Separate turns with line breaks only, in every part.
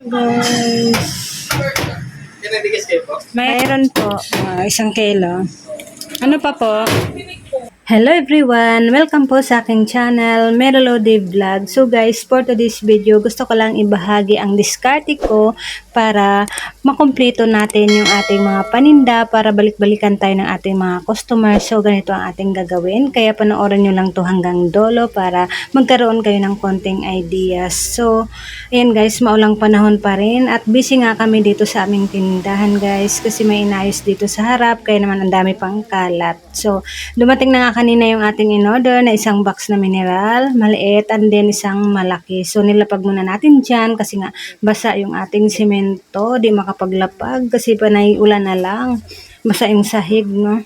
Guys,
Yan ang bigas kayo po?
mayroon po ah, isang kilo. Ano pa po? Hello everyone! Welcome po sa aking channel, Merlody Vlog. So guys, for today's video, gusto ko lang ibahagi ang diskarte ko para makumpleto natin yung ating mga paninda para balik-balikan tayo ng ating mga customers. So ganito ang ating gagawin. Kaya panoorin nyo lang to hanggang dolo para magkaroon kayo ng konting ideas. So, ayan guys, maulang panahon pa rin at busy nga kami dito sa aming tindahan guys kasi may inayos dito sa harap kaya naman ang dami pang kalat. So, dumating na nga kanina yung ating in-order na isang box na mineral, maliit, and then isang malaki. So, nilapag muna natin dyan kasi nga basa yung ating simento, di makapaglapag kasi panay ulan na lang. Basa yung sahig, no?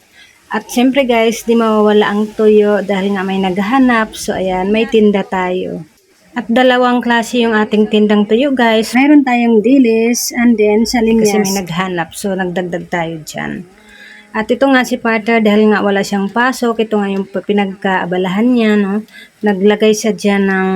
At syempre guys, di mawawala ang tuyo dahil nga may naghahanap. So, ayan, may tinda tayo. At dalawang klase yung ating tindang tuyo guys. Mayroon tayong dilis and then sa linyas. Kasi may naghanap so nagdagdag tayo dyan. At ito nga si partner dahil nga wala siyang pasok, ito nga yung pinagkaabalahan niya, no? Naglagay siya dyan ng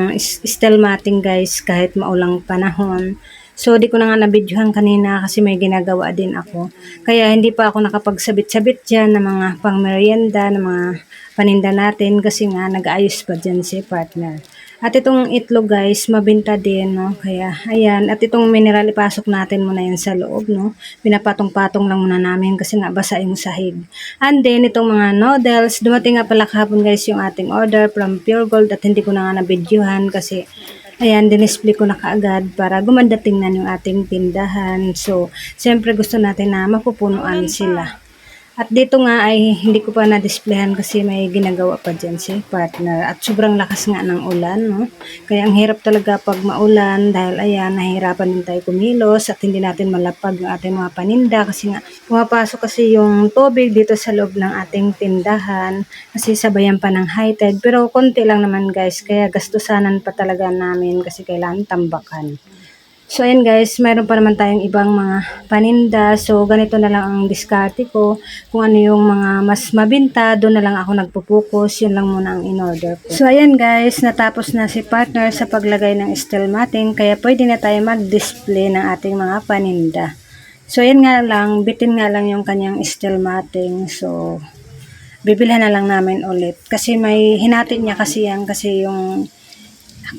stelmating guys kahit maulang panahon. So, di ko na nga nabidyohan kanina kasi may ginagawa din ako. Kaya hindi pa ako nakapagsabit-sabit dyan ng mga pangmerienda, ng mga paninda natin kasi nga nag-aayos pa dyan si partner. At itong itlog guys, mabinta din, no? Kaya, ayan. At itong mineral, ipasok natin muna yan sa loob, no? Pinapatong-patong lang muna namin kasi nga basa yung sahig. And then, itong mga noodles, dumating nga pala kahapon guys yung ating order from Pure Gold at hindi ko na nga nabidyohan kasi Ayan, dinisplay ko na kaagad para gumanda tingnan yung ating tindahan. So, siyempre gusto natin na mapupunuan sila. At dito nga ay hindi ko pa na-displayhan kasi may ginagawa pa dyan si partner. At sobrang lakas nga ng ulan, no? Kaya ang hirap talaga pag maulan dahil ayan, nahihirapan din tayo kumilos at hindi natin malapag yung ating mga paninda kasi nga pumapasok kasi yung tubig dito sa loob ng ating tindahan kasi sabayan pa ng high tide. Pero konti lang naman guys, kaya gastusanan pa talaga namin kasi kailangan tambakan. So, ayan guys, meron pa naman tayong ibang mga paninda. So, ganito na lang ang diskarte ko. Kung ano yung mga mas mabinta, doon na lang ako nagpo-focus. Yun lang muna ang in-order ko. So, ayan guys, natapos na si partner sa paglagay ng stelmating. Kaya pwede na tayo mag-display ng ating mga paninda. So, ayan nga lang, bitin nga lang yung kanyang stelmating. So, bibilhan na lang namin ulit. Kasi may hinati niya kasi yan kasi yung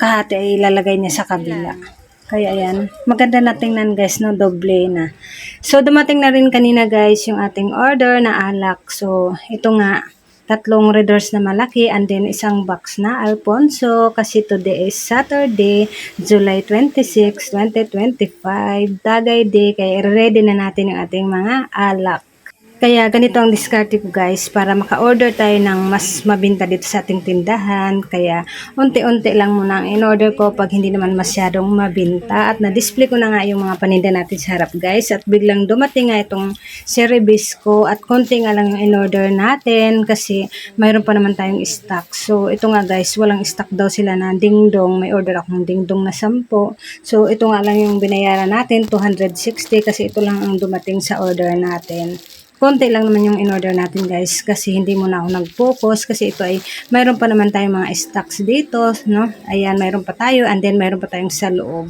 kahati ay ilalagay niya sa kabila. Kaya ayan, maganda na tingnan guys, no, doble na. So, dumating na rin kanina guys yung ating order na alak. So, ito nga, tatlong red doors na malaki and then isang box na Alfonso kasi today is Saturday, July 26, 2025, Tagay Day, kaya ready na natin yung ating mga alak. Kaya ganito ang diskarte ko guys para maka-order tayo ng mas mabinta dito sa ating tindahan. Kaya unti-unti lang muna ang in-order ko pag hindi naman masyadong mabinta. At na-display ko na nga yung mga paninda natin sa harap guys. At biglang dumating nga itong Cerebisco at konti nga lang yung in-order natin kasi mayroon pa naman tayong stock. So ito nga guys, walang stock daw sila na dingdong. May order akong dingdong na 10. So ito nga lang yung binayaran natin, 260 kasi ito lang ang dumating sa order natin konti lang naman yung in-order natin guys kasi hindi muna ako nag-focus kasi ito ay mayroon pa naman tayong mga stocks dito no? Ayan mayroon pa tayo and then mayroon pa tayong sa loob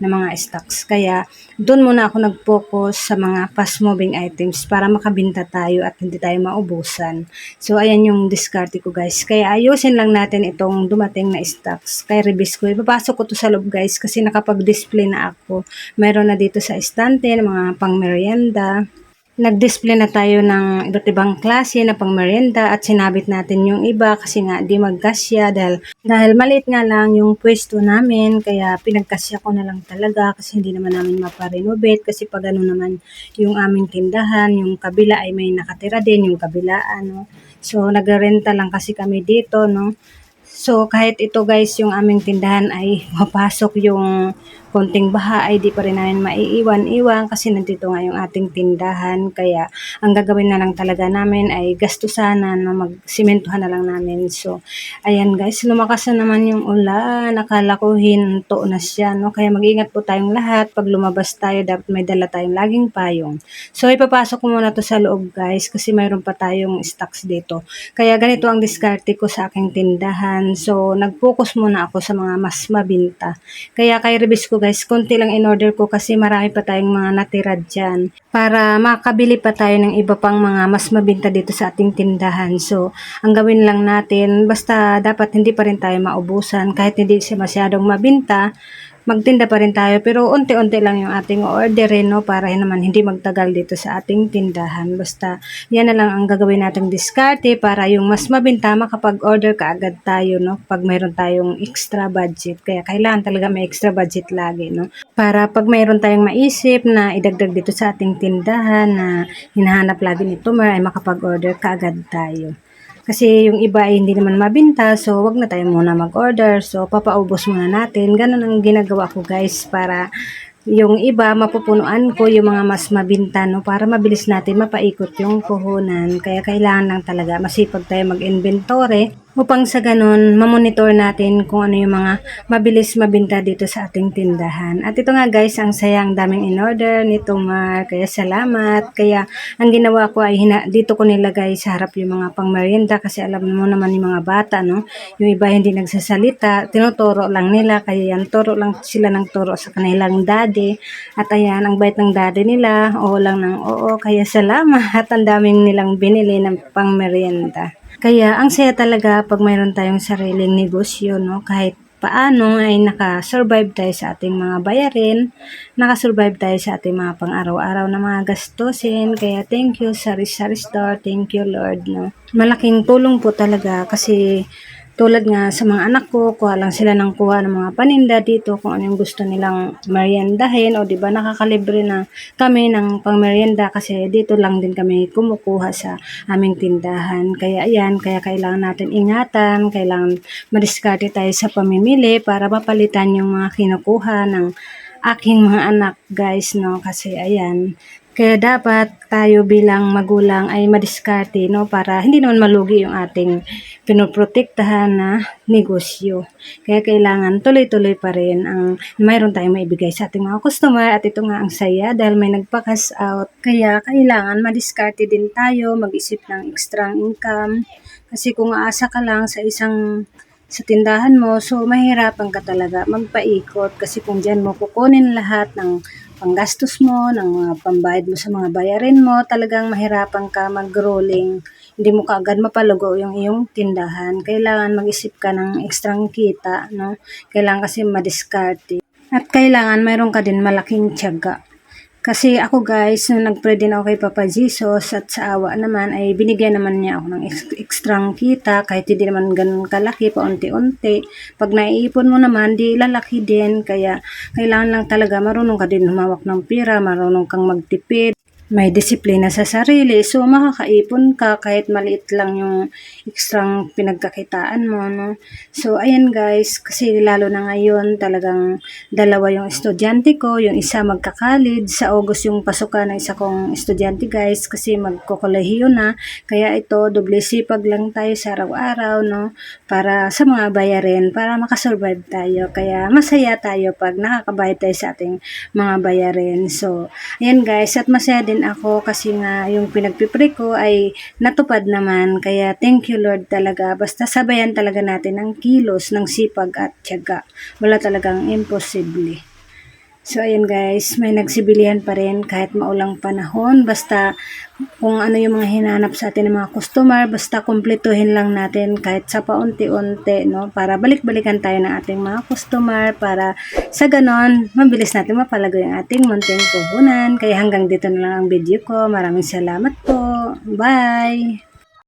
ng mga stocks. Kaya doon muna ako nag-focus sa mga fast moving items para makabinta tayo at hindi tayo maubusan. So ayan yung discarte ko guys. Kaya ayusin lang natin itong dumating na stocks. Kay Rebis ko. Ipapasok ko to sa loob guys kasi nakapag-display na ako. Mayroon na dito sa estante ng mga pang merienda nag-display na tayo ng iba't ibang klase na pang merienda at sinabit natin yung iba kasi nga di magkasya dahil, dahil maliit nga lang yung pwesto namin kaya pinagkasya ko na lang talaga kasi hindi naman namin maparenovate kasi pag ano naman yung aming tindahan, yung kabila ay may nakatira din yung kabila ano. So nagrenta lang kasi kami dito no. So, kahit ito guys, yung aming tindahan ay mapasok yung konting baha ay di pa rin namin maiiwan-iwan kasi nandito nga yung ating tindahan. Kaya, ang gagawin na lang talaga namin ay gastusanan na magsimentuhan na lang namin. So, ayan guys, lumakas na naman yung ulan. Nakala ko hinto na siya, no? Kaya mag-ingat po tayong lahat. Pag lumabas tayo, dapat may dala tayong laging payong. So, ipapasok ko muna to sa loob guys kasi mayroon pa tayong stocks dito. Kaya ganito ang diskarte ko sa aking tindahan. So, nag-focus muna ako sa mga mas mabinta. Kaya kay Rebis ko guys, konti lang in order ko kasi marami pa tayong mga natira dyan. Para makabili pa tayo ng iba pang mga mas mabinta dito sa ating tindahan. So, ang gawin lang natin, basta dapat hindi pa rin tayo maubusan kahit hindi siya masyadong mabinta magtinda pa rin tayo. Pero unti-unti lang yung ating orderin no? Para naman hindi magtagal dito sa ating tindahan. Basta yan na lang ang gagawin nating diskarte para yung mas mabinta makapag-order ka agad tayo no? Pag mayroon tayong extra budget. Kaya kailangan talaga may extra budget lagi no? Para pag mayroon tayong maisip na idagdag dito sa ating tindahan na hinahanap lagi ni Tumer ay makapag-order ka agad tayo kasi yung iba ay hindi naman mabinta, so wag na tayo muna mag-order. So papaubos muna natin. Ganun ang ginagawa ko guys para yung iba mapupunuan ko yung mga mas mabinta no para mabilis natin mapaikot yung puhunan kaya kailangan lang talaga masipag tayo mag-inventory upang sa ganun mamonitor natin kung ano yung mga mabilis mabinta dito sa ating tindahan. At ito nga guys ang sayang daming in order ni Tomar kaya salamat. Kaya ang ginawa ko ay hina, dito ko nilagay sa harap yung mga pangmerienda kasi alam mo naman yung mga bata no? Yung iba hindi nagsasalita tinuturo lang nila kaya yan turo lang sila ng turo sa kanilang daddy. At ayan ang bait ng daddy nila oo lang ng oo kaya salamat. At ang daming nilang binili ng pangmerienda kaya ang saya talaga pag mayroon tayong sariling negosyo no kahit paano ay nakasurvive tayo sa ating mga bayarin, nakasurvive tayo sa ating mga pang-araw-araw na mga gastusin. Kaya thank you sa Sari Store, thank you Lord. No? Malaking tulong po talaga kasi tulad nga sa mga anak ko, kuha lang sila ng kuha ng mga paninda dito kung ano yung gusto nilang meriendahin o di ba nakakalibre na kami ng pangmerienda kasi dito lang din kami kumukuha sa aming tindahan. Kaya ayan, kaya kailangan natin ingatan, kailangan madiskarte tayo sa pamimili para mapalitan yung mga kinukuha ng aking mga anak guys no kasi ayan kaya dapat tayo bilang magulang ay madiskarte no para hindi naman malugi yung ating pinoprotektahan na negosyo. Kaya kailangan tuloy-tuloy pa rin ang mayroon tayong maibigay sa ating mga customer at ito nga ang saya dahil may nagpa-cash out. Kaya kailangan madiskarte din tayo, mag-isip ng extra income. Kasi kung aasa ka lang sa isang sa tindahan mo, so mahirapan ka talaga magpaikot kasi kung dyan mo kukunin lahat ng panggastos mo, ng mga pambayad mo sa mga bayarin mo, talagang mahirapan ka mag-rolling. Hindi mo kaagad mapalugo yung iyong tindahan. Kailangan mag-isip ka ng ekstrang kita, no? Kailangan kasi madiskarte. At kailangan mayroon ka din malaking tiyaga. Kasi ako guys, nung nag-pray din ako kay Papa Jesus at sa awa naman ay binigyan naman niya ako ng ekstrang kita kahit hindi naman ganun kalaki paunti-unti. Pag naiipon mo naman, di lalaki din. Kaya kailangan lang talaga marunong ka din humawak ng pira, marunong kang magtipid may disiplina sa sarili. So, makakaipon ka kahit maliit lang yung ekstrang pinagkakitaan mo, no? So, ayan guys, kasi lalo na ngayon, talagang dalawa yung estudyante ko, yung isa magka-college, sa August yung pasukan ng isa kong estudyante guys, kasi magkukolehiyo na, kaya ito, doble sipag lang tayo sa araw-araw, no? Para sa mga bayarin, para makasurvive tayo, kaya masaya tayo pag nakakabayad tayo sa ating mga bayarin. So, ayan guys, at masaya din ako kasi nga yung pinagpipre ko ay natupad naman. Kaya thank you Lord talaga. Basta sabayan talaga natin ng kilos, ng sipag at tiyaga. Wala talagang imposible. So, ayan guys, may nagsibilihan pa rin kahit maulang panahon. Basta kung ano yung mga hinanap sa atin ng mga customer, basta kumpletuhin lang natin kahit sa paunti-unti, no? Para balik-balikan tayo ng ating mga customer para sa ganon, mabilis natin mapalago yung ating munting puhunan. Kaya hanggang dito na lang ang video ko. Maraming salamat po. Bye!